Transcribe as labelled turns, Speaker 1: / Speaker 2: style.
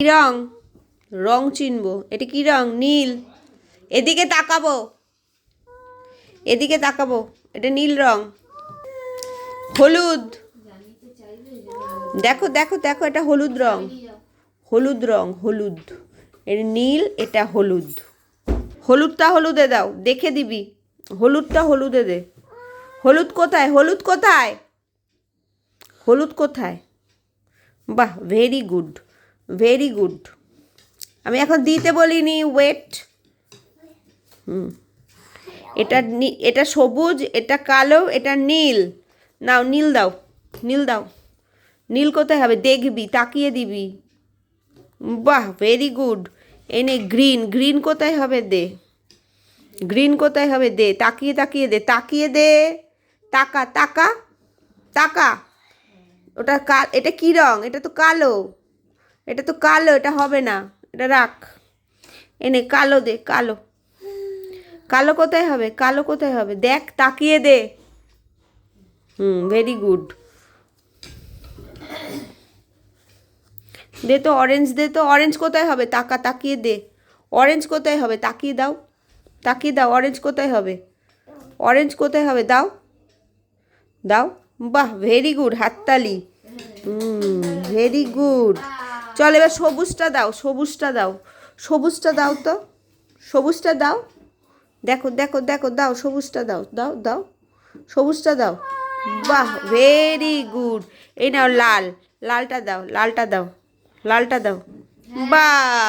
Speaker 1: কি রং? রং চিনবো। এটা কি রং? নীল। এদিকে তাকাবো। এদিকে তাকাবো। এটা নীল রং। হলুদ। দেখো দেখো দেখো, এটা হলুদ রং। হলুদ রং, হলুদ। এটা নীল, এটা হলুদ। হলুদটা হলুদে দাও, দেখে দিবি। হলুদটা হলুদে দে। হলুদ কোথায়? হলুদ কোথায়? হলুদ কোথায়? বাহ ভেরি গুড ভেরি গুড আমি এখন দিতে বলিনি ওয়েট হুম। এটা এটা সবুজ, এটা কালো, এটা নীল। নাও, নীল দাও নীল দাও। নীল কোথায় হবে? দেখবি, তাকিয়ে দিবি। বাহ ভেরি গুড এনে গ্রিন গ্রিন কোথায় হবে দে? গ্রিন কোথায় হবে দে? তাকিয়ে তাকিয়ে দে তাকিয়ে দে। তাকা তাকা তাকা। ওটা কা এটা কী রং? এটা তো কালো। এটা তো কালো, এটা হবে না। এটা রাখ। এনে কালো দে, কালো। কালো কোথায় হবে? কালো কোথায় হবে? দেখ, তাকিয়ে দে। হুম ভেরি গুড দে তো অরেঞ্জ দে তো অরেঞ্জ কোথায় হবে? তাকা, তাকিয়ে দে। অরেঞ্জ কোথায় হবে? তাকিয়ে দাও। তাকিয়ে দাও অরেঞ্জ কোথায় হবে? অরেঞ্জ কোথায় হবে? দাও। দাও। বাহ ভেরি গুড হাততালি। হুম ভেরি গুড চল এবার সবুজটা দাও সবুজটা দাও। সবুজটা দাও তো। সবুজটা দাও। দেখো দেখো দেখো, দাও, সবুজটা দাও দাও দাও। সবুজটা দাও। বাহ ভেরি গুড এই নাও লাল। লালটা দাও লালটা দাও লালটা দাও। বাহ।